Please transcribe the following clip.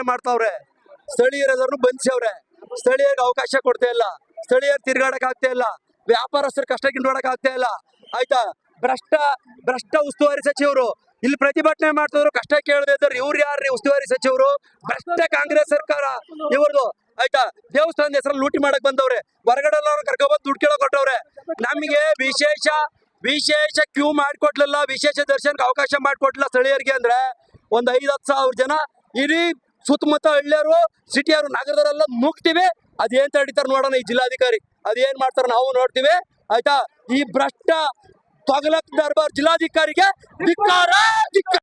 ಜಾತ್ರೆ ಮಾಡ್ತಾವ್ರೆ. ಸ್ಥಳೀಯರನ್ನು ಬಂಧಿಸವ್ರೆ ಸ್ಥಳೀಯರಿಗೆ ಅವಕಾಶ ಕೊಡ್ತಾ ಇಲ್ಲ. ಸ್ಥಳೀಯರು ತಿರ್ಗಾಡಕ್ ಆಗ್ತಾ ಇಲ್ಲ. ವ್ಯಾಪಾರಸ್ಥರು ಕಷ್ಟ ಕಿಂಡೋಡಕ್ ಆಗ್ತಾ ಇಲ್ಲ. ಆಯ್ತಾ? ಭ್ರಷ್ಟ ಭ್ರಷ್ಟ ಉಸ್ತುವಾರಿ ಸಚಿವರು. ಇಲ್ಲಿ ಪ್ರತಿಭಟನೆ ಮಾಡ್ತಿದ್ರು, ಕಷ್ಟ ಕೇಳದೆ ಇದ್ದಾರೆ ಇವ್ರು ಯಾರ್ರಿ ಉಸ್ತುವಾರಿ ಸಚಿವರು? ಭ್ರಷ್ಟ ಕಾಂಗ್ರೆಸ್ ಸರ್ಕಾರ. ಇವ್ರದು. ಆಯ್ತಾ? ದೇವಸ್ಥಾನದ ಹೆಸರಲ್ಲಿ ಲೂಟಿ ಮಾಡಕ್ ಬಂದವ್ರೆ. ಹೊರಗಡೆ ಕರ್ಕೊಬಂದು ದುಡ್ಡು ಕೇಳೋ ಕೊಟ್ಟವ್ರೆ ನಮಗೆ ವಿಶೇಷ ವಿಶೇಷ ಕ್ಯೂ ಮಾಡ್ಕೊಟ್ಲಿಲ್ಲ, ವಿಶೇಷ ದರ್ಶನಕ್ಕೆ ಅವಕಾಶ ಮಾಡ್ಕೊಟ್ಲಿಲ್ಲ ಸ್ಥಳೀಯರಿಗೆ ಅಂದ್ರೆ ಒಂದ್ ಐದ್, ಹತ್ತು ಸಾವಿರ ಜನ ಇಡೀ ಸುತ್ತಮುತ್ತ ಹಳ್ಳಿಯರು ಸಿಟಿಯವರು ನಗರದವರೆಲ್ಲ ಮುಗ್ತೀವಿ ಅದೇನ್ ತಡಿತಾರ ನೋಡೋಣ ಈ ಜಿಲ್ಲಾಧಿಕಾರಿ. ಅದೇನ್ ಮಾಡ್ತಾರ ನಾವು ನೋಡ್ತೀವಿ. ಆಯ್ತಾ? ಈ ಭ್ರಷ್ಟ ತೊಗಲಕ್ ದರ್ಬಾರ್ ಜಿಲ್ಲಾಧಿಕಾರಿಗೆ ಧಿಕ್ಕಾರ ಧಿಕ್ಕಾರ.